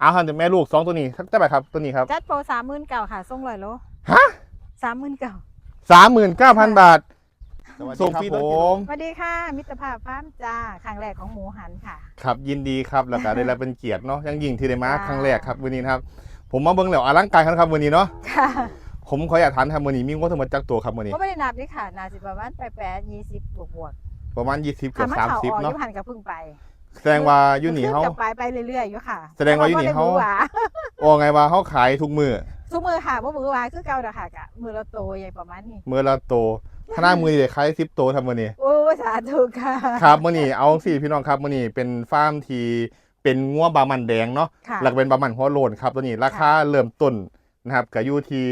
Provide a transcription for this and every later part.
เอาครับเดี๋ยวแม่ลูกสองตัวนี้สักเท่าไหร่ครับตัวนี้ครับจัดโปรสามหมื่นเก่าค่ะส่งลอยโลฮะสามหมื่นเก่าสามหมื่นเก้าพันบาทส่งฟรีคผรับมสวัสดีค่ะ มิตรภาพฟาร์มจ้าครั้งแรกของหมูหันค่ะ ครับยินดีครับแล้วก็ได้รับเป็นเกียรติเนาะยังยิ่งที่ได้มาค่ะครั้งแรกครับวันนี้นะครับ ผมมาเบิ่งแล้วอลังการครับวันนี้เนาะค่ะผมขออยากถามครับวันนี้มีงบทั้งหมดจักตัวครับวันนี้ก็ไม่ได้นับด้วยค่ะนาสิประมาณแปดแปดยี่สิบบวกบวกประมาณ20เกือบค่ะมันข่าวออก30อเนาะยุหันกับพึ่งไป แสดงว่าอยูนี่เฮาขึ้กับไปไปเรื่อยๆอยู่ค่ะแสดงว่าอยู่นี่เฮาแต่บ่ได้มือหวโอ้ไงว่าเฮาขายทุกมือทุกมือค่ะบ่มือหวาคือเก่าเด้อค่ะกะมือเราโตใหญ่ประมาณนี้มือละโตถ้าหน้ามือเด็กขาย10โตทำวันนี้โอ้สาธุค่ะครับมื่อนี้เอาสี่พี่น้องครับมื่อนี้เป็นฟาร์มที่เป็นงัวบามันแดงเนาะค่ะหลักเป็นบามันหัวโลนครับตัวนี้ราคาเริ่มต้นนะครับกับยูที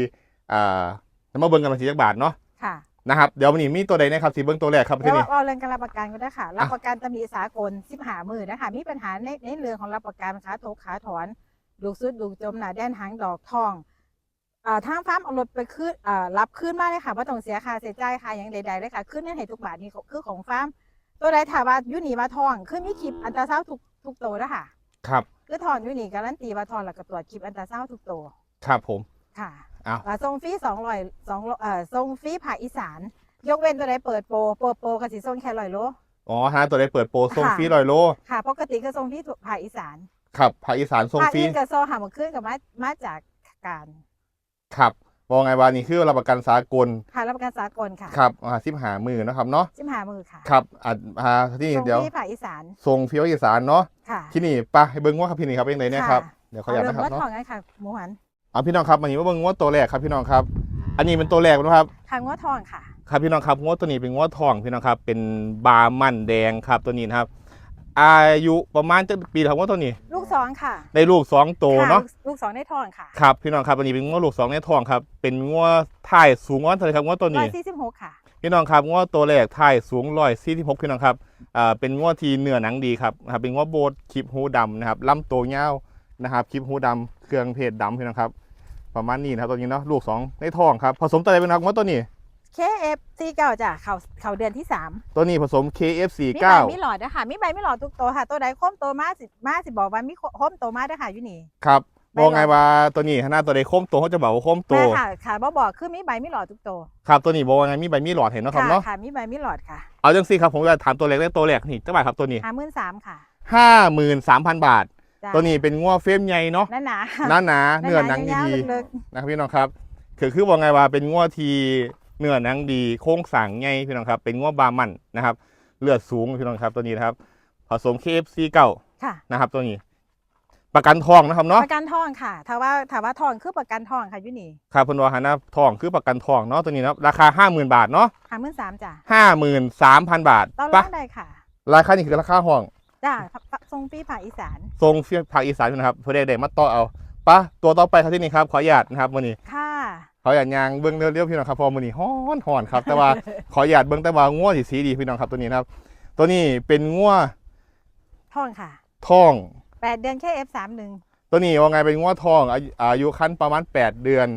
อ่าจะมาเบิ่งกันมาสีจักบาทเนาะค่ะ นะครับเดี๋ยววันนี้มีตัวใดนะครับสีเบิ่งตัวแรกครับเดี๋ยที่วนี่ เอาเรื่องการรับประกันก็ได้ค่ะ รับประกันตำหนิสากลสิบหามือนะคะมีปัญหาในในเรื่องของรับประกันขาโถกขาถอนลูกซุดลูกจมหนาแดนหางดอกทองอ่าทางฟาร์มเอารถไปขึ้นอ่ารับขึ้นมาเลยค่ะว่าต้องเสียค่าเสียจ่ายค่าอย่างใดๆเลยค่ะ ขึ้นเงินให้ทุกบาทนี่คือของฟาร์มตัวใดถามว่าอยูนี่มาทองขึ้นมีคลิปอันตราซาวด์ทุกทุกโตวนะคะครับ คือทอนอยูนี่การันตีว่าทอนแล้วก็ตรวจคลิปอันตราซาวด์ทุกโตวครับผม ค่ะ อ้าว อ่าทรงฟรีสองร้อยสองเอ่อทรงฟรีภาคอีสาน ยกเว้นตัวใดเปิดโปรเปิดโปรกับสีส้มแค่ร้อยโล อ๋อฮะตัวใดเปิดโปรส่งค่ะ ฟรีลอยโล ค่ะ ปกติก็ทรงฟรีภาคอีสานครับภาคอีสานส่งภาคฟรีอื่นก็โซหามาขึ้นกับมามาจากการครับบอกไงว่านี่คือรับประกันสากลค่ะรับประกันสากลค่ะครับอ่าสิบหามือนะครับเนาะชิมหามือค่ะครับอ่าอ่าที่นี่ทรงเดี๋ยวฟรีภาคอีสานส่งฟรีภาคอีสานเนาะค่ะที่นี่ไปะให้เบิ่งว่าครับพี่นี่ครับเป็นไงเนี่ยครับเดี๋ยวขออนุญาตเริ่มนะครับว่าเนาะทองกันค่ะหมูหัน เอาพี่น้องครับวันนี้มาเบิ่งงวดตัวแรกครับพี่น้องครับ อันนี้เป็นตัวแรกนะครับค่ะงวทองค่ะ ครับพี่น้องครับงวดตัวนี้เป็นงวดทองพี่น้องครับ เป็นบาร์มันแดงครับตัวนี้นะครับ อายุประมาณจะปีครับงวดตัวนี้ ลูกสองค่ะได้ลูกสองโตวค่ะเนาะ ลูกลูกสองได้ทองค่ะครับพี่น้องครับวันนี้เป็นงวดลูกสองในทองครับ เป็นงวดถ่ายสูงงวดเท่าไหร่ครับงวดตัวร้อนี้ ยสี่สิบหกค่ะ พี่น้องครับงวดตัวแรกถ่ายสูงร้อยสี่สิบหกพี่น้องครับ อ่า เป็นงวดที่เนื้อหนังดีครับนะครับ เป็นงวดโบดคลิปหูดำนะครับลำตัวยาว นะครับคลิปหูดำเครื่องเพจดำพี่น้องครับ ประมาณนี้นะครับตัวนี้เนาะลูกสองในทองครับผสมตัวอะไรเป็นครับงวดตัวนี้ KF สี่เก้าจ้ะเขาเขาเดือนที่สามตัวนี้ผสม KF49 มีใบมีหลอดนะคะมีใบมีหลอดทุกตัวค่ะ ตัวใดโค้มตัวมาสิมาสิบอกว่ามีโค้มตัวมาเด้อค่ะอยู่นี่ ครับใบบอกไงหลอดว่าตัวนี้หน้าตัวใดโค้มโตเขาจะบอกว่าโค้มโตแม่ค่ะค่ะบ่บอกคือมีใบมีหลอดทุกตัวครับตัวนี้บอกว่าไงมีใบมีหลอดเห็นเนาะครับค่ะเนาะค่ะมีใบมีหลอดค่ะเอาจังซี่ครับผมจะถามตัวแรกได้ตัวแรกนี่เท่าไหร่ครับตัวนี้ห้าหมื่นสามค่ะ ห้าหมื่นสามพันบาทจ้ะ ตัวนี้เป็นง้อเฟรมใหญ่เนาะนั่นหนาหน้าหนาเนื้อหนังยาวดีๆลึกๆนะครับพี่น้องครับคือคือบอกไงว่าเป็นง้อทีเนื้อหนังดีโค้งสั่งใหญ่พี่น้องครับ เป็นง้อบามันนะครับ เลือดสูงพี่น้องครับตัวนี้นะครับ ผสม KFC9 ๆค่ะนะครับตัวนี้ ประกันทองนะครับเนาะประกันทองค่ะถ้าว่าถ้าว่าทองคือประกันทองค่ะอยู่นี่ครับเพนวาหานะทองคือประกันทองเนาะตัวนี้นะครับราคา50,000บาทเนาะห้าหมื่นสามจ้ะ53,000บาทตอนปะร้านใดค่ะ ราคานี่คือราคาห้อง จ้ะทรงฟรีภาคอีสาน ทรงเฟียภาคอีสานนะครับเพื่อได้ได้มาต่อเอาปะตัวต่อไปครับที่นี่ครับขออนุญาตนะครับวันนี้ ค่ะ ขออนุญาตยางเบิ้งเรียวๆพี่น้องครับเพอวันนี้ฮ้อนฮ้อนครับ แต่ว่า ขออนุญาตเบิ้งแต่ว่างัวสีสีดีพี่น้องครับตัวนี้นะครับ ตัวนี้เป็นงัวทองค่ะทอง แปดเดือนแค่ F สามหนึ่งตัวนี้ว่าไงเป็นงัวทองอายุอายุคันประมาณ 8 เดือน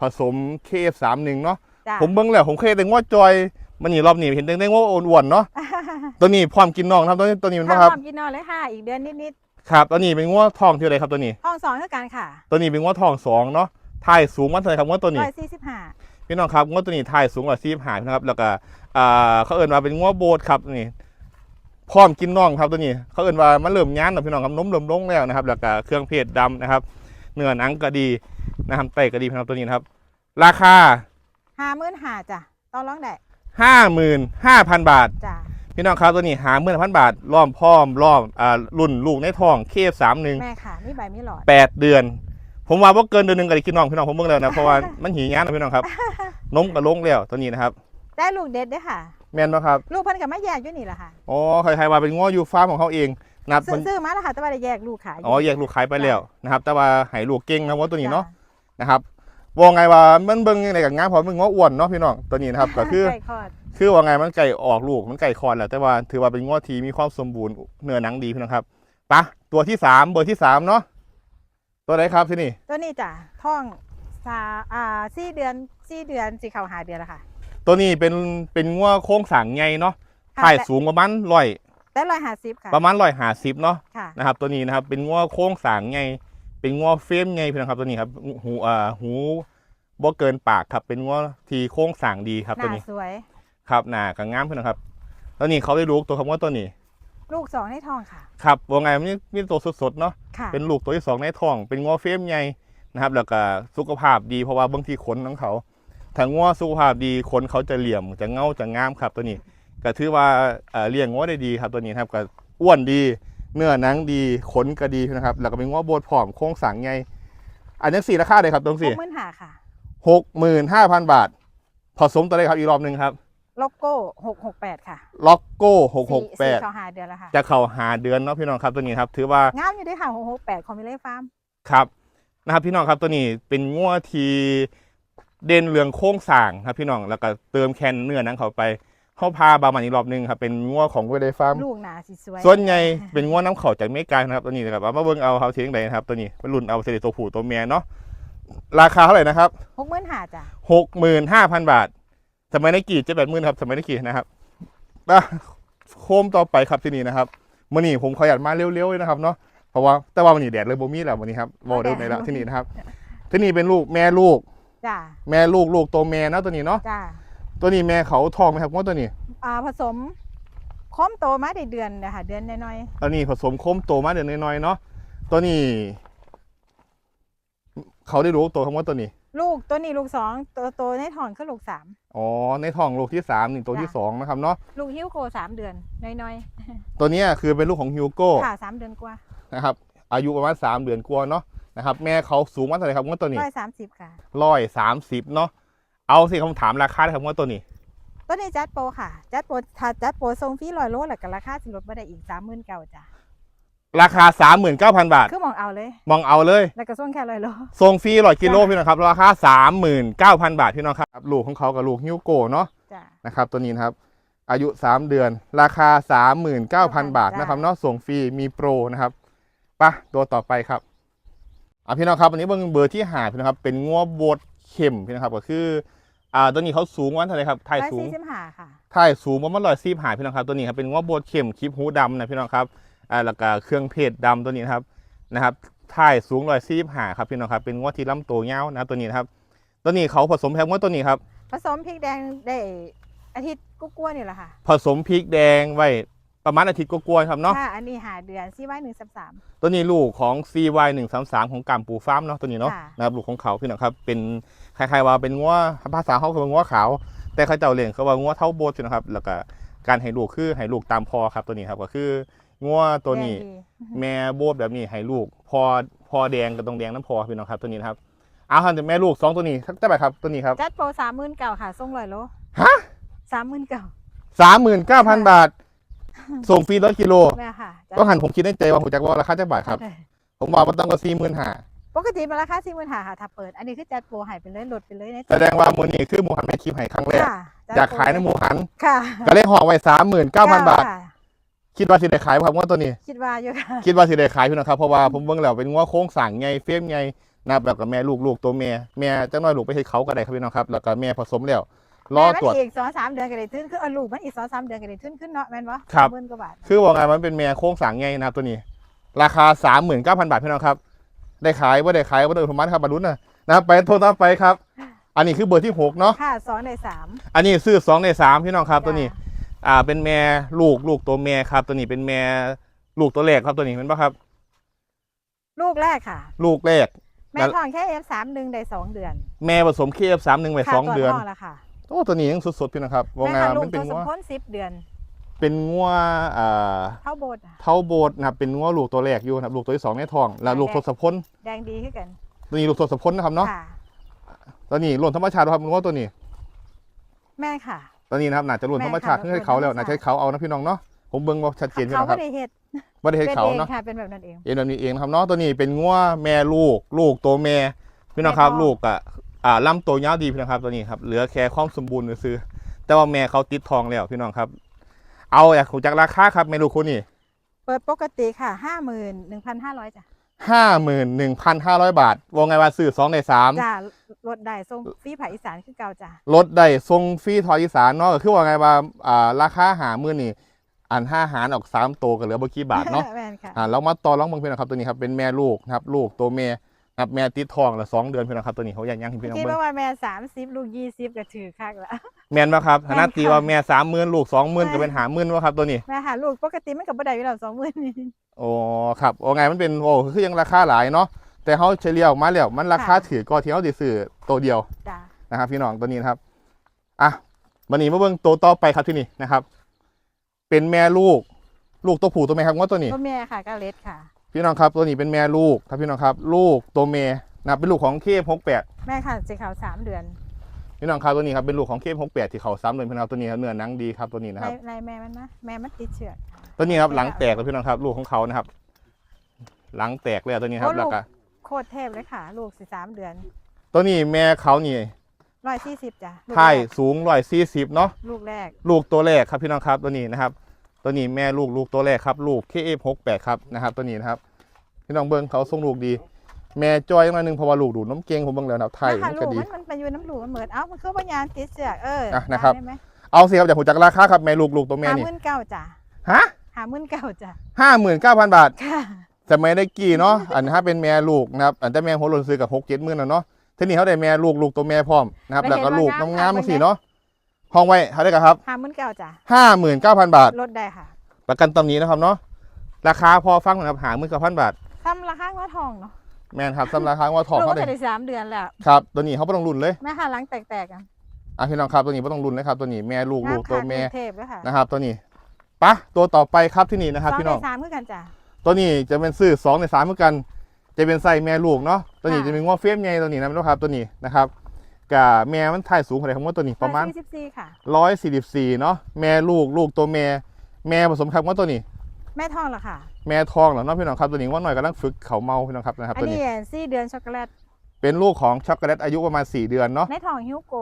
ผสม KF31 เนาะจ้ะผมเบิ้งแล้วผมเคยแต่งัวจอย มันนี่รอบนี้เห็นแต่งัวอ้วนๆเนาะตัวนี้พร้อมกินน้องครับตัวนี้ตัวนี้มันถ้าบ่ครับความกินนอนเลยค่ะ อีกเดือนนิดครับตัวนี้เป็นงัวทองที่อะไรครับตัวนี้ๆทองสองเท่ากันค่ะตัวนี้เป็นงัวทองสองเนาะถ่ายสูงมันเท่าไหร่ครับงัวตัวนี้ ร้อยสี่สิบห้าพี่น้องครับงวดตัวนี้ถ่ายสูงกว่าซีบหายนะครับ แล้วก็อ่าเขาเอิ้นว่าเป็นงวดโบดครับนี่พร้อมกินน่องครับตัวนี้ เขาเอิ้นว่ามันเริ่มย้านแล้วพี่น้องครับนมเริ่มลงแล้วนะครับ แล้วก็เครื่องเพศดำนะครับเนื้อหนังก็ดีนะครับไตก็ดีพี่น้องตัวนี้นะครับ ราคาห้าหมื่นห้าจ้ะตอนร้องได้ 55,000บาท จ้ะพี่น้องครับตัวนี้หาเมื่อพันบาทล้อมพร้อมล้อมอ่ารุ่นลูกในท้องเคฟสามหนึ่งแม่ค่ะมีใบมีหลอด แปดเดือน ผมว่าว่าเกินเดือนหนึงก็ได้กินน้องพี่น้องผมเบิ่งแล้วนะเพราะว่ามันหีย้านนะพี่น้องครับนมก็ลงแล้วตัวนี้นะครับ ได้ลูกเด็ดด้วยค่ะ แม่นปะครับลูกเพันกับไม่แยกอยู่นี่แหละค่ะ อ๋อใครๆว่าเป็นง้อยูฟาร์มของเขาเองนะครับซื้มัอนซื้อมาแล้วค่ะแต่ว่าได้แยกลูกขายอ๋อแยกลูกขายไปแล้วนะครับ แต่ว่าให้ลูกเก่งนะว่าตัวนี้เนาะจ้นะครับ ว่าไงว่ามันเบิ่งยังไงกับงานเพราะมันง้ออ้วนเนาะพี่น้องตัวนี้นะครับก็คือไก่คลอดคือว่าไงมันไก่ออกลูกมันไก่คลอดแหละแต่ว่าถือว่าเป็นง้อที่มีความสมบูรณ์เนื้อหนังดีพี่น้องครับปะตัวที่สามเบอร์ที่สามเนาะตัวไหนครับที่นี่ ตัวนี้จ้ะท้องสาอ่าสี่เดือนสี่เดือนสี่เข่าหาเดือนแล้วค่ะ ตัวนี้เป็นเป็นง้อโค้งสร้างใหญ่เนาะค่ะถ่ายสูงประมาณร้อยได้ร้อยห้าสิบค่ะประมาณร้อยห้าสิบเนาะค่ะนะครับตัวนี้นะครับเป็นง้อโค้งสร้างใหญ่ เป็นงัวเฟรมไงพี่น้องครับตัวนี้ครับหูอ่าหูบ่เกินปากครับเป็นงัวที่โค้งสร้างดีครับหตัวน้านี้สวย ครับหน้ากับงามพี่น้องครับตัวนี้เขาได้ลูกตัวคำว่าตัวนี้ลูกสองในทองค่ะ ครับว่าไงมันมีมีตัวสดๆเนาะ ค่ะ เป็นลูกตัวที่สองในท้อง เป็นงัวเฟรมใหญ่นะครับ แล้วก็สุขภาพดีเพราะว่าบางทีขนของเขาถ้างัวสุขภาพดีขนเขาจะเหลี่ยมจะเงาจะงามครับตัวนี้ก็ถือว่าเอ่อเลี้ยงงัวได้ดีครับตัวนี้นะครับก็อ้วนดี เนื้อหนังดีขนก็ดีนะครับ แล้วก็เป็นงัวโบดผอมโค้งสังใหญ่อันนี้สี่ราคาเลยครับตรงหสี่กหมื่นหาค่ะหกหมื่นห้าพันบาท ผสมตัวเลขครับอีกรอบหนึ่งครับโลโก้หกหกแปดค่ะ ล็อกโก้หกหกสี่แปดสี่เขาหาเดือนแล้วค่ะจะเข้าหาเดือนเนาะพี่น้องครับตัวนี้ครับถือว่างามอยู่ด้วยค่ะหกหกแปดคอมมิเล่ฟาร์มครับนะครับพี่น้องครับตัวนี้เป็นงัวที่เด่นเรื่องโค้งสร้างครับพี่น้องแล้วก็เติมแคนเนื้อหนังเข้าไป เข้าพาบามันอีกรอบหนึงครับเป็นงัวของเวเดฟาร์มลูกหนาสีสวยส่วนใหญ่เป็นงัวน้ำเขาจากเมกานะครับตัวนี้นะครับเอามาเบิ่งเอาเขาเทียงใดนะครับตัวนี้เป็นรุ่นเอาเสด็จตัวผู้ตัวเมียเนาะราคาเท่าไหร่นะครับหกหมื่นหาจ้ะหกหมื่นห้าพันบาท สมัยนักกี่เจ็ดแปดหมื่นครับ สมัยนักกี่นะครับอะโคมต่อไปครับที่นี่นะครับมื่อนี้ผมขออนุญาตมาเร็วๆเลยนะครับเนาะเพราะว่าแต่ว่าวันนี้แดดเลยบ่มีแล้ววันนี้ครับบอกเร็วในแล้วที่นี่นะครับ ที่นี่เป็นลูกแม่ลูกจ้ะแม่ลูกลูกตัวแม่เนาะตัวนี้เนาะจ้ะ ตัวนี้แม่เขาทองไหมครับว่าตัวนี้ อ่าผสมคอมโตมาได้เดือนนะคะเดือนน้อยตัวนี้ผสมโคมโตมาเดือนน้อยๆเนาะตัวนี้ เขาได้รู้ตัวคำว่าตัวนี้ ๆลูกตัวนี้ลูกสองตัวโตในท้องคือลูกสามอ๋อในท้องลูกที่สามนี่ตัวที่จ้ะสองนะครับเนาะลูกฮิวโกสามเดือนน้อยตัวเนี้ยคือเป็นลูกของฮิวโก้ๆค่ะสามเดือนกว่านะครับ อายุประมาณสามเดือนกว่าเนาะนะครับ แม่เขาสูงมาเท่าไหร่ครับว่าตัวนี้ร้อยสามสิบค่ะร้อยสามสิบเนาะ เอาสิคำถามราคาเลยครับว่าตัวนี้ ตัวนี้จัดโปรค่ะ จัดโปรถ้าจัดโปรทรงฟรีลอยโลแล้วก็ราคาสิลดมาได้อีกสามหมื่นเก้าจ้ะราคาสามหมื่นเก้าพันบาท คือมองเอาเลย มองเอาเลยแล้วก็ส่งแค่ลอยโลส่งฟรีร้อยกิโลจ้ะพี่น้องครับราคาสามหมื่นเก้าพันบาทพี่น้องครับลูกของเขากับลูกฮิวโก้เนาะจ้ะนะครับตัวนี้นะครับ อายุ3เดือน ราคา39,000บาทจ้ะนะครับเนาะส่งฟรีมีโปรนะครับไปะตัวต่อไปครับอะพี่น้องครับอันนี้เบอร์เบอร์ที่หาพี่น้องครับเป็นงัวบดเข็มพี่น้องครับก็คือ อ่าตัวนี้เขาสูงวันเท่าไหร่ครับไทยร้อยสูงสี่สิบห้าค่ะไทยสูงประมาณร้อยซีบหาพี่น้องครับ ตัวนี้ครับเป็นงัวบดเข็มคลิปหูดำนะพี่น้องครับอ่าแล้วก็เครื่องเพชรดำตัวนี้นะครับนะครับไทยสูงร้อยซีบหาครับพี่น้องครับเป็นงัวที่ลำตัวเงาวนะครับตัวนี้นะครับ ตัวนี้เขาผสมแพงว่าตัวนี้ครับผสมพริกแดงได้อาทิตย์กุ๊กกัวนี่แหละค่ะ ผสมพริกแดงไว้ประมาณอาทิตย์กว่าๆครับเนาะค่ะอันนี้หาเดือนซี่ไว้หนึ่งสามสามตัวนี้ลูกของ CY 1 3 3ของกามปูฟาร์มเนาะตัวนี้เนาะค่ะนะครับลูกของเขาพี่น้องครับเป็น คล้ายๆว่าเป็นงัวภาษาเขาคืองัวขาว แต่เขาเจ้าเลี้ยงเขาว่างัวเท่าโบสพี่น้องครับ แล้วก็การให้ลูกคือให้ลูกตามพอครับตัวนี้ครับก็คืองัวตัวนี้แดงดีแม่โบสแบบนี้ให้ลูกพอพอแดงกับตรงแดงน้ำพอพี่น้องครับตัวนี้นะครับเอาครับแม่ลูกสองตัวนี้ทักได้ไหมครับตัวนี้ครับจัดโปรสามหมื่นเก่าค่ะส่งลอยโลฮะสามหมื่นเก่าสามหมื่นเก้าพันบาท ส่งฟรีร้อยกิโลแม่ค่ะจัดก็หันผมคิดในใจว่าผมจะว่าราคาจะบาทครับ ผมว่ามันต้องก็สี่หมื่นห้า ปกติมันราคาสี่หมื่นหาค่ะถ้าเปิด อันนี้คือจัดโปรใหายไปเลยลดไปเลยในแสดงว่ามูลนี้คือหมูหันแม่คลิปให้ครั้งแรกค่ะจัดอยากขายในหมูหัน ค่ะก็เลยห่อไว้สามหมื่นเก้าพันบาท ค่ะคิดว่าสิได้ขายบ่ครับว่าตัวนี้ คิดว่าอยู่ค่ะ คิดว่าสิได้ขายพี่น้องครับเพราะว่าผมเบิ่งแล้วเป็นงัวโค้งสั่งไงเฟี้ยมไงนะครับแล้วก็แม่ลูกลูกตัวแม่แม่จังน้อยลูกไปให้เขาก็ได้ครับพี่น้องครับแล้วก็แม่ผสมแล้วรอแม่มันตรวจอีกสองสามเดือนก็ได้ขึ้นคือเอาลูกมันอีกสองสามเดือนก็ได้ขึ้นขึ้นเนาะแม่นวะครับ หมื่นกว่าบาท คือว่าไงมันเป็นแม่โค้งสั่งไงนะครับตัวนี้ ราคาสามหมื่นเก้าพันบาทพี่น้องครับ ได้ขายว่าได้ขายว่าได้ผมมัดครับบรรลุนะนะครับไปโทรต่อไปครับ อันนี้คือเบอร์ที่หกเนาะค่ะสองในสามอันนี้ซื้อสองในสามพี่น้องครับจ้ะตัวนี้อ่าเป็นแม่ลูกลูกตัวแม่ครับ ตัวนี้เป็นแม่ลูกตัวแรกครับตัวนี้เป็นปะครับ ลูกแรกค่ะ ลูกแรก แม่ท้องแค่เอฟสามหนึ่งได้สองเดือน แม่ผสมเคฟสามหนึ่งไปค่ะสองตัวเดือนท้องแล้วค่ะโอ้ตัวนี้ยังสดๆพี่นะครับว่าแม่ไงค่ะลูมักนเป็นตัวสงัมวพ้นสิบเดือน เป็นงัวอ่าเท่าโบสถ์อะเท่าโบดนะครับเป็นงัวลูกตัวแรกอยู่นะครับลูกตัวที่สองในท้องแล้วค่ะลูกทศพลแดงดีขึ้นกันตัวนี้ลูกทศพลนะครับเนาะค่ะ ตัวนี้หล่นธรรมชาติครับงัวตัวนี้แม่ค่ะ ตัวนี้นะครับน่าจะหล่นธรรมชาติแม่เพื่ค่ะอให้เขาแล้วหล่นธรรมชาติน่าจะให้เขาเอานะพี่น้องเนาะผมเบิ่งว่าชัดเจนพี่เขาน้องคไม่รับได้เฮ็ดไม่ได้ให้เป็นเขาเองเนาะ ค่ะเป็นแบบนั้นเอง เอ็นแบบนี้เองนะครับเนาะตัวนี้เป็นงัวแม่ลูก ลูกตัวแม่พี่น้องครับแม่พ่อ ลูกอะอ่าลำตัวยาวดีพี่น้องครับตัวนี้ครับเหลือแค่ความสมบูรณ์ซื้อๆแต่ว่าแม่เขาติดทองแล้วพี่น้องครับ เอาอยากรู้จักราคาครับแม่ลูกคนนี้เปิดปกติค่ะห้าหมื่นหนึ่งพันห้าร้อยจ้ะห้าหมื่นหนึ่งพันห้าร้อยบาท วงไงว่าซื้อสองในสามจ้ารถได้ส่งฟรีภาคอีสานขึ้นเก่าจ้ะลดได้ทรงฟรีทอยอีสานเนาะก็คือว่าไงว่าอ่าราคาหามื่นนี่อันห้าหารออกสามตัวก็เหลือบ่กี่บาทเนาะแม่นค่ะอ่าเรามาต่อรองเบิ่งพี่น้องครับตัวนี้ครับเป็นแม่ลูกนะครับลูกตัวแม่นะครับแม่ติดทองละสองเดือนพี่น้องครับตัวนี้เขาอยากยังให้พี่น้องคิดเบิ่งว่าแม่สามสิบลูกยี่สิบก็ถือคักละ แม่นบ่ครับแม่นนาตีค่ะว่าแม่สามหมื่นลูกสองหมื่นแม่ก็เป็นหาหมื่นวะครับตัวนี้แม่หาลูกปกติมันกับบ่ได้อยู่แล้วสองหมื่นนี่ โอ้ครับโอ้ไงมันเป็นโอ้คือยังราคาหลายเนาะแต่เขาเฉลี่ยออกมาแล้วมันราคาค่ะ ถือก็ที่เขาสิซื้อตัวเดียวจ้ะนะครับ พี่น้องตัวนี้นะครับอะวันนี้มาเบิ่งตัวต่อไปครับที่นี่นะครับ เป็นแม่ลูก ลูกตัวผู้ตัวแม่ครับว่าตัวนี้ ตัวแม่ค่ะก็เล็ดค่ะ พี่น้องครับตัวนี้เป็นแม่ลูกครับพี่น้องครับ ลูกตัวแม่นะครับเป็นลูกของเคฟหกแปดแม่ค่ะสีขาวสามเดือน พี่น้องครับตัวนี้ครับเป็นลูกของเคฟหกแปดที่เขาซ้ำเลยพี่น้องครับตัวนี้ครับเนื้อหนังดีครับตัวนี้นะครับในในแม่มันนะแม่มันติดเชื้อตัวนี้ครับหลังแตกเลยพี่น้องครับ ลูกของเขานะครับ หลังแตกเลยอะตัวนี้ครับโอ้แล้วลูกก็โคตรเทพเลยค่ะ ลูกสิสามเดือนตัวนี้แม่เขานี่ร้อยสี่สิบจ้ะลูกไข่แรกสูงร้อยสี่สิบเนาะ ลูกแรก ลูกตัวแรกครับพี่น้องครับตัวนี้นะครับ ตัวนี้แม่ลูกลูกตัวแรกครับ ลูก KF68 ครับนะครับ ตัวนี้นะครับ พี่น้องเบิ้งเขาทรงลูกดี แม่จอยมาหนึ่งเพราะว่าลูกดูดน้ำเกงผมเบิ้งแล้วนะครับไทยนะคะมันลูก็กดี มันมันไปอยู่น้ำลูกมันเหมือนเอ้ามันคือปัญญาติดเชื้อเอออะนะครับ ได้ไหมเอาสิครับจากหัวจักราคาครับแม่ลูกลูกตัวแม่หานี่หมื่นเก้าจ้ะฮะหาหมื่นเก้าจ้ะห้าหมื่นเก้าพันบาท ค่ะแต่ไม่ได้กี่เนาะ อันถ้าเป็นแม่ลูกนะครับ อันแต่แม่หัวหล่นซื้อกับหกเจ็ดหมื่นแล้วเนาะทีนี้เขาได้แม่ลูกลูกตัวแม่พร้อมนะครับ แล้วก็ลูกน้ำงามๆสิเนาะ ห้องไว้เขาได้กับครับหาหมื่นเก้าจ้ะห้าหมื่นเก้าพันบาท ลดได้ค่ะประกันตำหนี้นะครับเนาะ ราคาพอฟังนะครับหาหมื่นเก้าพันบาท ทำราคาว่าทองเนาะ แมนครับสำหรับทางว่าทองลูกเขาก็ได้จะได้สามเดือนแล้วครับตัวนี้เขาไม่ต้องรุ่นเลยแม่ค่ะหลังแตกๆกันอะพี่น้องครับตัวนี้ไม่ต้องรุ่นเลยครับตัวนี้แม่ลูกลูกตัวแม่เทพด้วยค่ะนะครับ ตัวนี้ปะตัวต่อไปครับที่นี่นะครับสองพี่ในน้องสามคือกันจ้ะตัวนี้จะเป็นซื้อสองในสามเหมือนกัน จะเป็นไส้แม่ลูกเนาะตัวนี้ค่ะจะเป็นง้อเฟียมใหญ่ตัวนี้นะพี่น้องครับตัวนี้นะครับกับแม่มันถ่ายสูงเท่าไหร่ครับว่าตัวนี้ประมาณสิบสี่ค่ะร้อยสี่สิบสี่เนาะแม่ลูกลูกตัวแม่แม่ผสมครับว่าตัวนี้ แม่ทองเหรอค่ะ แม่ทองเหรอเนาะพี่น้องครับตัวนี้ว่าหน่อยกำลังฝึกเขาเมาพี่น้องครับนะครับอันตัวนี้นี้สี่เดือนช็อกโกแลตเป็นลูกของช็อกโกแลตอายุประมาณ 4 เดือนเนาะแม่ทองฮิวโก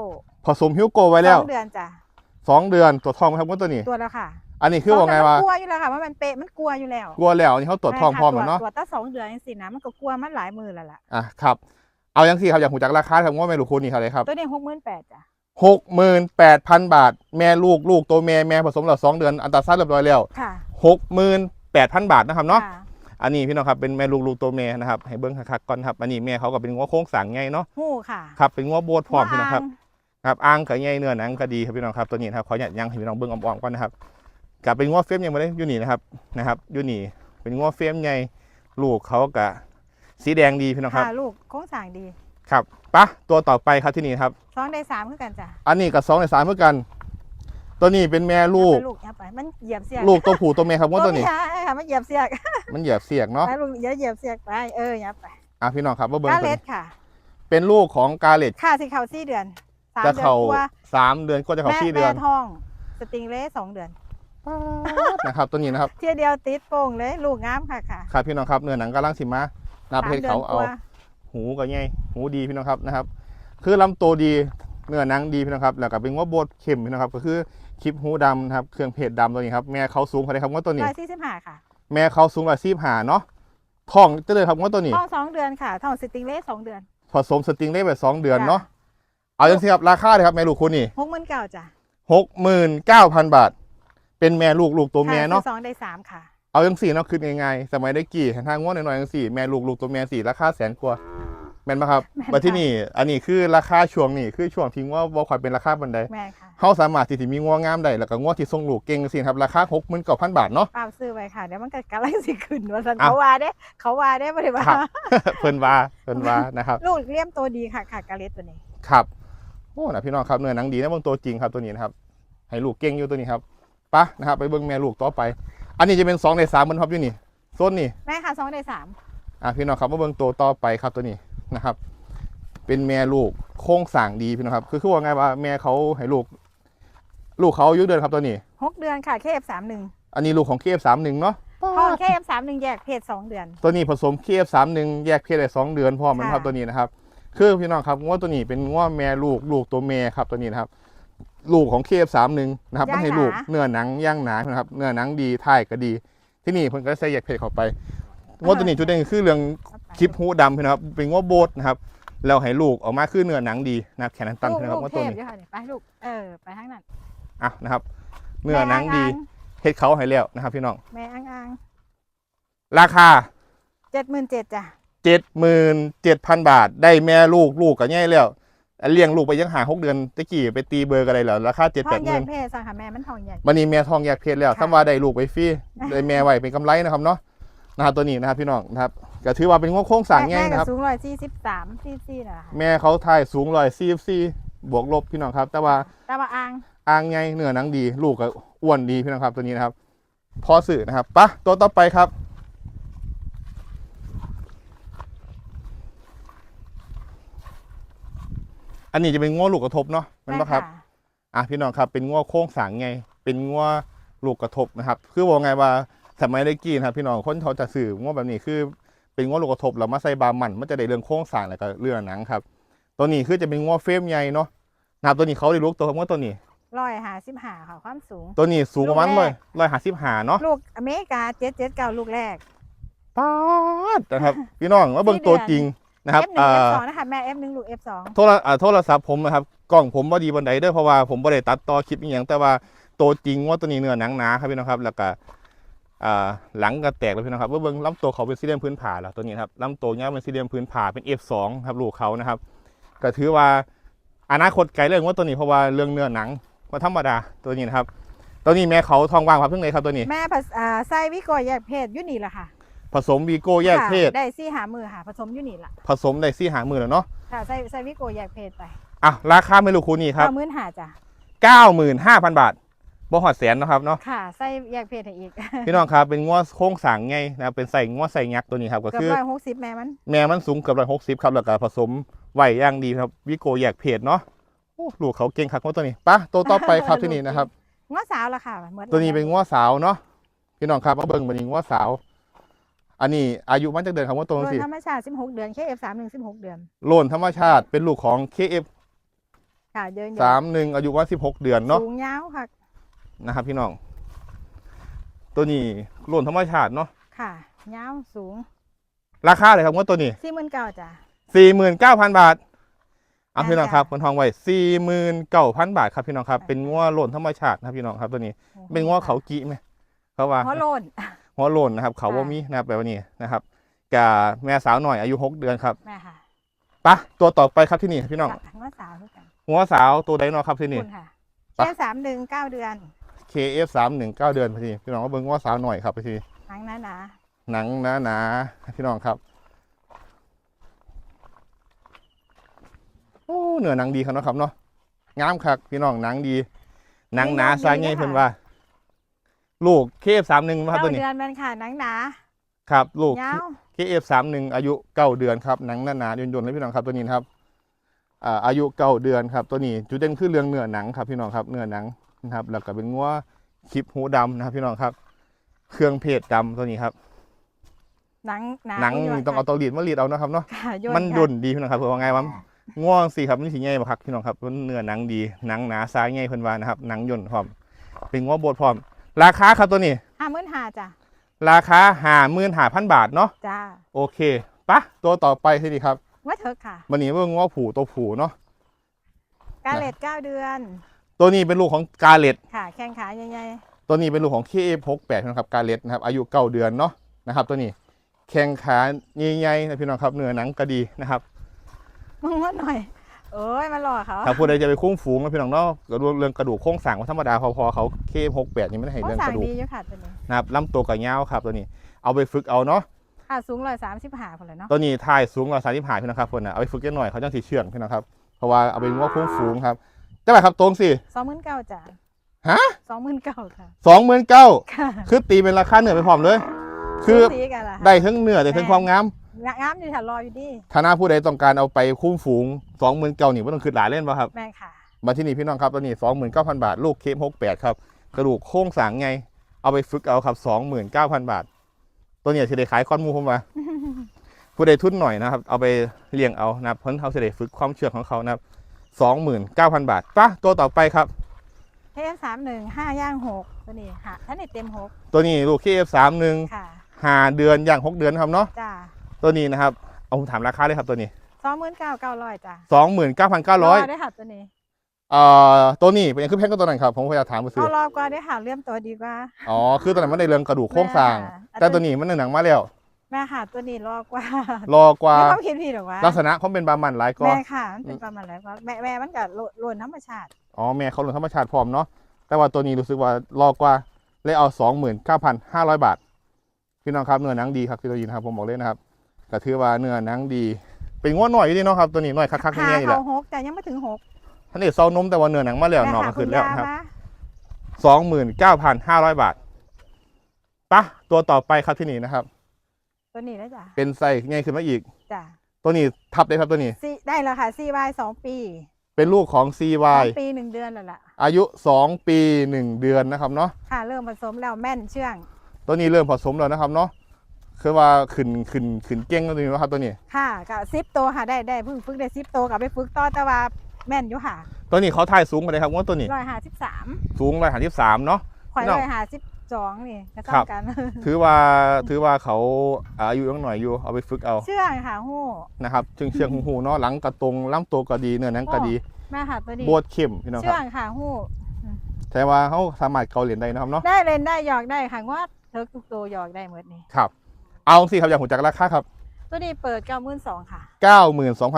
ผสมฮิวโกไว้แล้วสองเดือนจ้ะ2เดือนตัวทองไหมครับว่าตัวนี้ ตัวแล้วค่ะอันนี้คือว่าไงวะมันกลัวอยู่แล้วค่ะว่ามันเป๊ะมันกลัวอยู่แล้วกลัวแล้วอันนี้เขาตรวจทองพร้อมแล้วเนาะตรวจตั้งสองเดือนสินะมันก็กลัวมันหลายมือแล้วล่ะอะครับเอายังสี่ครับอยากหูจักราคาครับว่าแม่ลูกคุณนี่เท่าไหร่ครับตัวนี้หกหมื่นแปดจ้ะ หกหมื่นแปดพันบาท แม่ลูกลูกตัวแม่แม่ผสมแล้วสองเดือนอันตราซาวด์เรียบร้อยแล้วค่ะหกหมื่นแปดพันบาทนะครับเนาะค่ะอันนี้พี่น้องครับเป็นแม่ลูกลูกตัวแม่นะครับให้เบิ้งคักๆก่อนครับอันนี้แม่เขาก็เป็นง้อโค้งสั่งไงเนาะหูค่ะครับเป็นง้อโบดพร้อมพี่น้องครับว่าครับอ้างกับไงเนื้อหนังก็ดีครับพี่น้องครับตัวนี้นะครับขออยากยังให้พี่น้องเบิ้งอ่อมๆก่อนนะครับกับเป็นง้อเฟรมยังไม่ได้อยู่นี่นะครับนะครับอยู่นี่เป็นง้อเฟรมใหญ่ลูกเขากะสีแดงดีพี่น้องครับค่ะลูกโค้งสั่งดี ครับปะตัวต่อไปครับที่นี่ครับสองในสามคือกันจ้ะอันนี้กับสองในสามเพื่อกัน ตัวนี้เป็นแม่ลูก เอาไปลูกอย่าไปมันเหยียบเสียกลูกตัวผู้ตัวแม่ครับว่าตัวนี้โอ้ไม่ใช่ค่ะมันเหยียบเสียกมันเหยียบเสียกเนาะไปลูกอย่าเหยียบเสียกไปเอออย่าไปอะพี่น้องครับว่าเบิ้งกาตัวเลสนี้ค่ะ เป็นลูกของกาเลตค่าสิเขาสี่เดือนสามจะเดือนเขากว่าสามเดือนก็จะเขาแม่สี่เดือนแม่ทอง สติงเล่สองเดือน นะครับตัวนี้นะครับ เที่ยเดียวติดโป่งเลย ลูกงามค่ะค่ะ ครับพี่น้องครับเนื้อหนังกำลังสิมานับสามให้เดือเขานกเอาว่า หูก็ไงหูดีพี่น้องครับนะครับ คือลำตัวดีเนื้อหนังดีพี่น้องครับแล้วก็เป็นว่าโบดเข็มพี่น้องครับ ก็คือคลิปหูดำนะครับเครื่องเพจดำตัวนี้ครับแม่เขาสูงเท่าไหรครับว่าตัวนี้ร้อยสี่สิบห้าค่ะ แม่เขาสูงกว่าซีบหาเนาะท้องจะเลยครับว่าตัวนี้ท้องสองเดือนค่ะท้องสติงเล่สองเดือน ผสมสติงได้แบบสองเดือนเนาะเอาจังสิครับราคาเลยครับแม่ลูกคุณนี่หกหมื่นเก้าจ้ะหกหมื่นเก้าพันบาท เป็นแม่ลูกลูกตัวแม่ค่ะเนาะซื้อสองได้สามค่ะเอาจังสี่เนาะคือง่ายๆสมัยได้กี่ทางง่วงหน่อยๆจังสี่แม่ลูกลูกตัวแม่สี่ราคาแสนกว่า แม่นปะครับแม่นค่ะมาที่นี่อันนี้คือราคาช่วงนี้คือช่วงทิ้งว่าว่าควายเป็นราคาบันไดแม่ค่ะเขาสามารถที่จะมีง่วงงามได้แล้วก็ง่วงที่ทรงลูกเก่งสิครับราคาหกหมื่นเก้าพันบาทเนาะป้าซื้อไว้ค่ะเดี๋ยวมันก็กำลังสิขึ้นว่าสันอ้าวเขาว่าเด้เขาว่าเด้ไม่ได้ว่าครับ เพิ่นว่าเพิ่นว่านะครับ ลูกเลี้ยมตัวดีค่ะค่ะกาเลสตัวนี้ ครับโอ้นะพี่น้องครับเนื้อหนังดีนะเบิ่งตัวจริงครับตัวนี้นะครับให้ลูกเก่งอยู่ตัวนี้ครับไปะนะครับ ไปเบิ่งแม่ลูกต่อไป อันนี้จะเป็นสองในสามเหมือนครับอยู่นี่โซนนี่แม่ค่ะสองได้สาม อะพี่น้องครับมาเบิ่งตัวต่อไปครับตัวนี้นะครับ เป็นแม่ลูกโค้งสร้างดีพี่น้องครับ คือคือว่าไงว่าแม่เขาให้ลูก ลูกเขาอายุเดือนครับตัวนี้ หกเดือนค่ะเคฟสามหนึ่งอันนี้ลูกของเคฟสามหนึ่งเนาะท้องเคฟสามหนึ่งแยกเพศสองเดือน ตัวนี้ผสมเคฟสามหนึ่งแยกเพศได้สองเดือนพร้อมมันครับค่ะตัวนี้นะครับ คือพี่น้องครับว่าตัวนี้เป็นว่าแม่ลูกลูกตัวแม่ครับตัวนี้นะครับลูกของเคฟสามหนึ่งนะครับมันให้ลูกเนื้อหนังย่างหนานะครับเนื้อหนังดีท่ายก็ดี ที่นี่เพิ่นก็ใส่แยกเพศเข้าไป ว่าตัวนี้จุดเด่นคือเรื่องคลิปหูดำพี่นะครับ เป็นง้อโบดนะครับแล้วให้ลูกออกมาคือเนื้อหนังดีนะครับแขนตันลูกพี่นะครับลูกว่าเทตัวพนี้อยู่ค่ะนี่ไปลูกเออไปทางนั้นอะนะครับ เนื้อหนังดีแม่เเฮ็ดเขาให้แล้วนะครับ พี่น้องแม่อ้างอ้างราคาเจ็ดหมื่นเจ็ดจ้ะเจ็ดหมื่นเจ็ดพันบาท ได้แม่ลูกลูกกับง่ายแล้วเลี้ยงลูกไปยังหาหกเดือนตะกี้ไปตีเบอร์กันอะไรเหรอราคาเจ็ดท้แปอดงหแยมื่กนเพศสังค่ะแม่มันท้องแยกวันนี้แม่ทองแยกเพศแล้วค่ะถ้าว่าได้ลูกไปฟรีได้แม่ไว้เป็นกำไรนะครับเนาะ นะครับตัวนี้นะครับพี่น้องนะครับก็ถือว่าเป็นงวโค้งสั่งแม่ง่ายแม่นะคก็รับ สูงร้อยสี่สิบสามสี่สี่นะคะแม่เขาถ่ายสูงร้อยซีซีบวกลบพี่น้องครับ แต่ว่าแต่ว่าอ้างอ่างไงเนื้อหนังดี ลูกก็อ้วนดีพี่น้องครับตัวนี้นะครับ พอสื่อนะครับปะตัวต่อไปครับ อันนี้จะเป็นง้อลูกกระทบเนาะมันปะครับแม่ะอะพี่น้องครับเป็นง้อโค้งสางไง เป็นง้อลูกกระทบนะครับ คือว่าไงว่า สมัยได้กี้นะครับพี่น้องคนเขาจะสื่อง้อแบบนี้คือเป็นง้อลูกกระทบแล้วมาใส่บามันมันจะได้เรื่องโค้งสางแล้วก็เรื่องหนังครับ ตัวนี้คือจะเป็นง้อเฟรมใหญ่เนาะนะครับตัวนี้เขาได้ลูกตัวง้อตัวนี้ร้อยหาสิบห้าค่ะความสูง ตัวนี้สูงประมาณลูร้อกยแรกร้อยห้าสิบห้าเนาะลูกอเมริกาเจ็ดเจ็ดเก้าลูกแรกป๊าดนะครับ พี่น้องว่าเบิ่งตัวจริงนะครับ F หนึ่งอ่า F สองนะคะแม่ F หนึ่งลูก F สองโทรอ่าโทรศัพท์ผมนะครับกล้องผมบ่ดีบันไดเด้อเพราะว่าผมบ่ได้ตัดต่อคลิปอหย่างแต่ว่าตัวจริงว่าตัวนี้เนื้อหนังหนาครับพี่น้องครับ แล้วก็อ่า หลังก็แตกแล้วพี่น้องครับว่าเบิ่งลำตัวเขาเป็นสี่เหลี่ยมพื้นผ่าแล้วตัวนี้ครับลำตัวยาวเป็นสี่เหลี่ยมพื้นผ่าเป็น F2 ครับลูกเขานะครับก็ถือว่าอนาคตไกลเรื่องว่าตัวนี้เพราะว่าเรื่องเนื้อหนังว่าธรรมดาตัวนี้นะครับตัวนี้แม่เขาทองว่างครับเพิ่งเลยครับตัวนี้ แม่ผสอ่าไซวิโกแยกเพศอยุนี่แหละค่ะ ผสมวีโก้แยกเพศค่ะได้ซี่หามือค่ะ ผสมอยุนี่ละผสมได้สี่หามือแล้วเนาะค่ะไซไซวิโกแยกเพศไปอะราคาไม่รู้คูนี่ครับเก้าหมื่นหาจ้ะ95,000บาท บ่หอดแสนเนาะครับเนาะค่ะไซแยกเพศให้อีกพี่น้องครับเป็นง้อโค้งสร้างไงนะครับเป็นใส่ง้อใส่ยักษ์ตัวนี้ครับก็เกือบคือ ร้อยหกสิบแม่มัน แม่มันสูงเกือบร้อยหกสิบครับแล้วก็ผสมไหวอย่างดีครับ วิโกแยกเพศเนาะโอ้ลูกเขาเก่งคักว่าตัวนี้ปะตัวต่อไปครับ ที่นี่นะครับง้อสาวละค่ะเหมือนตัวนี้เป็นง้อสาวเนาะพี่น้องครับมาเบิ่งเป็นง้อสาว อันนี้อายุมันจะเดือนครับว่าตัวโดนสิธรรมชาติสิบหกเดือนแค่ F สามหนึ่งสิบหกเดือน โลนธรรมชาติเป็นลูกของ KF ค่ะเดินสามหนึ่งอายุว่าสิบหกเดือนเนาะสูงยาวค่ะ นะครับ พี่น้อง ตัวนี้โลนธรรมชาติเนาะค่ะยาวสูง ราคาเลยครับว่าตัวนี้สี่หมื่นเก้าจ้ะสี่หมื่นเก้าพันบาทเอาได้พี่น้องครับจ้ะคนทองไว้สี่หมื่นเก้าพันบาทครับพี่น้องครับได้เป็นง้อโหล่นธรรมชาตินะครับพี่น้องครับ ตัวนี้ เป็นง้อเขากีไหมเขาว่าหัวโลนง้อโหล่นนะครับ เขาค่ะว่ามีนะครับแบบนี้นะครับกับแม่สาวหน่อยอายุหกเดือนครับแม่ค่ะปะตัวต่อไปครับที่นี่พี่น้องค่ะง้อสาวด้วยกันง้อสาวตัวไดโนครับที่นี่คุณค่ะไปแค่สามหนึ่งเก้าเดือน KF สามหนึ่งเก้าเดือนพี่พี่น้องก็เบิ่งง้อสาวหน่อยครับพี่หนังหนาหนาหนังหนาๆพี่น้องครับโอ้เนื้อหนังดีครับเนาะครับเนาะงามคักพี่น้องหนังดี หนังหนาซาไงเพิ่นว่า ลูกเคฟสามหนึ่งครับเก้าตัวนี้เดือนมันค่ะหนังหนาครับลูกยาวเคฟสามหนึ่งอายุเก้าเดือนครับหนังหนาๆยนๆเลยพี่น้องครับตัวนี้นะครับอ่าอายุเก้าเดือนครับตัวนี้จุดเด่นคือเรื่องเนื้อหนังครับพี่น้องครับเนื้อหนัง นะครับแล้วก็เป็นงัวคลิปหูดำนะครับพี่น้องครับ เครื่องเพศดำตัวนี้ครับหนังหนาหนังยู่นี่ต้องเอาเตาลีดมาลีดเอานะครับเนาะค่ะโยมันค่ะดุนดีพี่น้องครับเพื่อว่าไงวะง่วงสิครับมันสิใหญ่บ่ครับพี่น้องครับมันเนื้อหนังดีหนังหนาซ้ายใหญ่เพิ่นว่านะครับหนังย่นพร้อม เป็นงัวโบดพร้อม ราคาครับตัวนี้ห้าหมื่นห้าจ้ะราคาห้าหมื่นห้าพันบาทเนาะจ้าโอเคปะตัวต่อไปทีนี้ครับว่าเถอะค่ะวันนี้เบิ่งว่าผูตัวผูเนาะกาเลตเก้าเดือน ตัวนี้เป็นลูกของกาเลตค่ะแข้งขาใหญ่ตัวนี้เป็นลูกของ KF68 นะครับกาเลตนะครับอายุเก้าเดือนเนาะนะครับ ตัวนี้แข้งขาใหญ่ๆนะพี่น้องครับเนื้อหนังก็ดีนะครับๆมึงว่าหน่อยเอ้ยมาหลอกเขาถ้าผู้ใดจะไปคุ้มฝูงนะพี่น้องเนาะกระดูกเรื่องกระดูกโครงสร้างว่าธรรมดาพอๆเขา KF68 นี่ไม่ได้ให้เขาเรื่องสั่กงระดูกดีอยู่ค่ะตัวนี้นะครับลำตัวกับเงาวครับตัวนี้เอาไปฝึกเอาเนาะ ค่ะสูงร้อยสามสิบห้าคนเลยเนาะตัวนี้ถ่ายสูงกว่าสามสิบห้าพี่นะครับคนน่ะเอาไปฝึกกันหน่อยเขาจังสีเชื่องพี่นะครับเพราะว่าเอาไปว่าคุ้มฝูงครับ ได้ไหมครับตรงสิสองหมื่นเก้าจ้ะฮะสองหมื่นเก้าค่ะสองหมื่นเก้าค่ะคือตีเป็นราคาเหนือไปพร้อมเลย คือสีกันล่ะได้ทั้งเหนือได้ทั้งความงามงามอยู่ค่ะรออยู่ดิถ้าหน้าผู้ใดต้องการเอาไปคุ้มฝูงสองหมื่นเก้านี่ไม่ต้องคืดหลายเล่นป่ะครับ แม่ค่ะ มาที่นี่พี่น้องครับตัวนี้สองหมื่นเก้าพันบาท ลูกเคมหกแปดครับ กระดูกโค้งสร้างไง เอาไปฝึกเอาครับสองหมื่นเก้าพันบาท ตัวเนี้สิได้ขายคอนหมูผมว่าผู้ใดทุนหน่อยนะครับ เอาไปเลี้ยงเอานะครับเพิ่นเขาสิได้ฝึกความเชื่องของเขานะครับ สองหมื่นเก้าพันบาทปะตัวต่อไปครับเทสสามหนึ่งห้าย่างหกตัวนี้ค่ะท่านนี่เต็มหกตัวนี้ลูกเคฟสามหนึ่งค่ะห้าเดือนอย่างหกเดือนนะครับเนาะจ้าตัวนี้นะครับเอาผมถามราคาเลยครับตัวนี้ สองหมื่นเก้าเก้าร้อยจ้าสองหมื่นเก้าพันเก้าร้อยได้ค่ะตัวนี้เอ่อตัวนี้เป็นยังคือแพงก็ตัวนั้นครับผมพยายามถามไปซื้เอาอรอบก่อนได้หาเลี่ยมตัวดีกว่าอ๋อคือตัวนั้นมันในเรื่องกระดูกโครงสร้างแม่ค่ะแต่ตัวนี้มันในหนังมาแล้ว แม่หาตัวนี้รอบกว่า รอกว่า ไม่ต้องคิดผิดหรอกวะลักษณะเขาเป็นบามันหลายก็แม่ค่ะมันเป็นประมาณไรก็แม่แม่มันกับโลนธรรมชาติอ๋อแม่เขาลงธรรมชาติพร้อมเนาะแต่ว่าตัวนี้รู้สึกว่ารอกว่าเลยเอาสองหมื่นเก้าพันห้าร้อยบาท พี่น้องครับเนื้อหนังดีครับที่เรายินครับผมบอกเลยนะครับก็ถือว่าเนื้อหนังดี เป็นง้วหน่อยอยู่ดีเนาะครับตัวนี้หน่อยคักๆหาแน่ๆนี่แหเขาละหกแต่ยังไม่ถึงหกท่านนี่เซานมแต่ว่าเนื้อหนังมาแล้วหนอกหามาคุขึ้ณนแล้วยานะครับปะสองหมื่นเก้าพันห้าร้อยบาทปะตัวต่อไปครับที่นี่นะครับ ตัวนี้แล้วจ้ะเป็นไส้ง่ายขึ้นมาอีกจ้ะตัวนี้ทับได้ครับตัวนี้ซีได้แล้วค่ะซีวายสองปีเป็นลูกของสอ CY งปีหนึ่งเดือนแล้วล่ะอายุ 2 ปี 1 เดือนนะครับเนาะค่ะเริ่มผสมแล้วแม่นเชื่อง ตัวนี้เริ่มผสมแล้วนะครับเนาะคือว่าขึ้นขึ้นขึ้นเก่งแล้วตัวนี้นะครับตัวนี้ค่ะกับซิปโตวค่ะได้ได้เพิ่งฝึกได้ซิปโตวกับไปฝึกต่อแต่ว่าแม่นอยู่ค่ะ ตัวนี้เขาถ่ายสูงกว่าเลยครับว่าตัวนี้ร้อยห้าสิบสามสูงร้อยห้าสิบสามเนาะข่อยพี่น้องร้อยห้าสิบ สองนี่ก็ครัเท่าบกัน ถือว่าถือว่าเขาอายุยังหน่อยอยู่เอาไปฝึกเอาเชื่องค่ะหู้ นะครับเชียงเชียงหูๆเนาะหลังกระตรงล้ำตัวก็ดีเนื้อหนังก็ดีแม่ค่ะตัวนี้บวดเข้มพี่น้องคเชื่รัอบงค่ะหู้ แต่ว่าเขาสามารถเกาเหรียญได้นะครับเนาะได้เล่นได้หยอกได้ค่ะว่าเธอทุกตัวหยอกได้หมดนี่ ครับเอาสิครับอย่างหัวจักราคาครับ ตัวนี้เปิดเก้าหมื่นสองค่ะ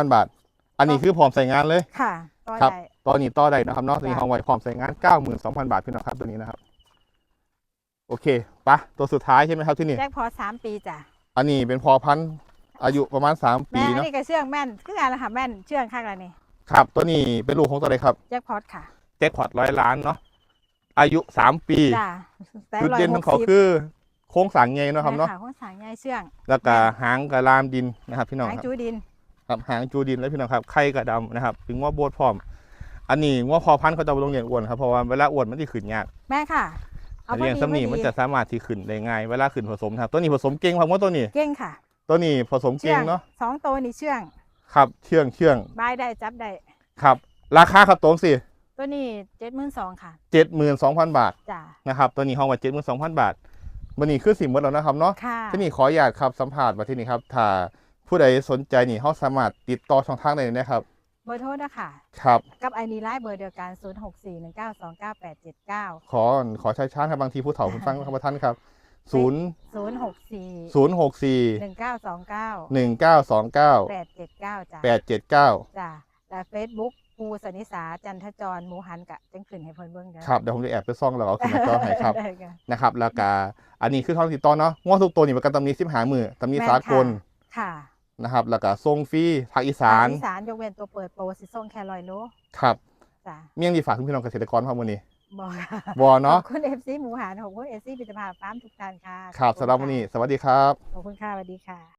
92,000 บาท อันนี้คือพร้อมใส่งานเลย ค่ะต่อครับได้ตอนนี้ต่อได้นะครับเนาะตัวนี้จ้ะห้องไว้พร้อมใส่งาน 92,000 บาทพี่น้องครับตัวนี้นะครับ โอเคปะตัวสุดท้ายใช่ไหมครับที่นี่แจ็คพอสามปีจ้ะอันนี้เป็นพอพันธุ์อายุประมาณ3ปีแม่อันเนาะนี้ก็เชื่องแม่นคืองานละค่ะแม่นเชื่องข้างละนี่ครับ ตัวนี้เป็นลูกของตัวใดครับแจ็คพอตค่ะแจ็คพอตร้อยล้านเนาะอายุ3ปีจ้ะแต่จุดร้อยเด่นหของกเขาสิบคือโค้งสางใหญ่เนาะครับเนาะแม่ค่ะข้อสางใหญ่เชื่องแล้วก็หางกระลามดินนะครับพี่น้องหางครับ จูดินครับหางจูดินแล้วพี่น้องครับไข่กระดำนะครับถึงว่าโบดพร้อม อันนี้ว่าพอพันธุ์เขาจะเอาไปโรงเรียนอ้วนครับเพราะว่าเวลาอ้วนมันจะขึ้นยากแม่ค่ะ เอาพอเลี้ยงดีสำนีพอมันดีจะสามารถที่ขึ้นได้ง่ายเวลาขึ้นผสมนะครับตัวนี้ผสมเก่งครับว่าตัวนี้ เก่งค่ะตัวนี้ผสมเชื่เก่องงเนาะสองตัวนี่เชื่องครับเชื่องเชื่องบายได้จับได้ครับ ราคาครับตัวสิตัวนี้เจ็ดหมื่นสองค่ะเจ็ดหมื่นสองพันบาทจ้ะนะครับตัวนี้ห้องไว้เจ็ดหมื่นสองพันบาทวันนี้คือสิบหมดแล้วนะครับเนาะค่ะที่นี่ขออนุญาตครับสัมภาษณ์มาที่นี่ครับถ้าผู้ใดสนใจนี่เขาสามารถติดต่อช่องทางได้เลยนะครับเบอร์โทรนะคะครับ กับไอนีไลน์เบอร์เดียวกัน 0 6 4 1 9 2 9 8 7 9 ขอขอใช้ชาร์จครับบางทีผู้เฒ่าผู้ฟังครับท่านครับศูนย์0 6 4ศูนย์หกสี่1 9 2 9หนึ่งเก้าสองเก้า8 7 9จ้ะแปดเจ็ดเก้าจ้ะและเฟซบุ๊กภูสนิสาจันทจรหมูหันกะจังขึ้นให้เพิ่นเบิ่งกันครับเดี๋ยวผมจะแอบไปซ่องแล้วเอาขึ้นมาจอให้ครับได้ค่ะนะครับแล้วก็อันนี้คือท่องติดต่อเนาะง้อทุกตัวนี่เป็นการตำหนิสิบหามือตำหนิแม่นสากลค่ะ นะครับ แล้วก็ทรงฟรีภาคอีสานอีสานยกเว้นตัวเปิดโปรสิส่งแค่ร้อยโลครับจ้ะเมี่ยงดีฝากคุณพี่น้องเกษตรกรครับวันนี้บอกค่ะวอเนาะขอบคุณเอฟซีหมูหันขอบคุณเอฟซีพิจารณาฟาร์มทุกท่านค่ะครับขอสำหรับวันนี้ สวัสดีครับ ขอบคุณค่ะสวัสดีค่ะ